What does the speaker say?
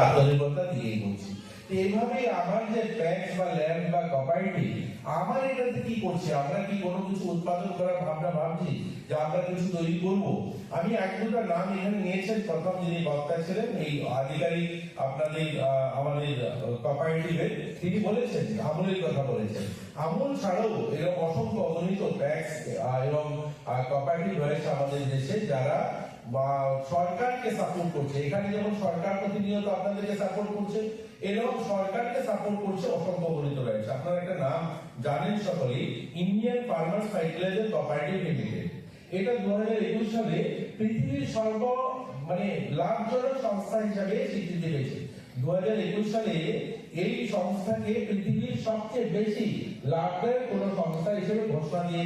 আন্তরিকতা দিয়েই বলছি। এইভাবে আমার যে ট্যাক্স বা ল্যান্ড বা প্রপার্টি আমার এটাতে কি করছে? আমরা কি কোনো কিছু উৎপাদন করার ভাবনা ভাবছি যে আমরা কিছু তৈরি করব? আমি এক দুটা নাম এখানে নিয়েছেন। প্রথম যিনি বক্তা ছিলেন, এই আধিকারিক আপনাদের আমাদের কপারেটিভের তিনি বলেছেন, আমলের কথা বলেছেন। আমল ছাড়াও এরকম অসংখ্য অগণিত ট্যাক্স এবং কপাইটি রয়েছে আমাদের দেশে যারা বা সরকারকে সাপোর্ট করছে। এখানে যেমন সরকার প্রতিনিয়ত আপনাদেরকে সাপোর্ট করছে, এরকম সরকারকে সাপোর্ট করছে অসংখ্য গণিত রয়েছে আপনারা একটা নাম জানেন সকলেই Indian farmers fertiliser cooperative limited এটা দু হাজার একুশ সালে পৃথিবীর সর্ব মানে লাভজনক সংস্থা হিসাবে স্বীকৃতি পেয়েছে। দু হাজার একুশ সালে এই সংস্থাকে পৃথিবীর সবচেয়ে বেশি লাভদায়ক কোন সংস্থা হিসেবে ঘোষণা দিয়ে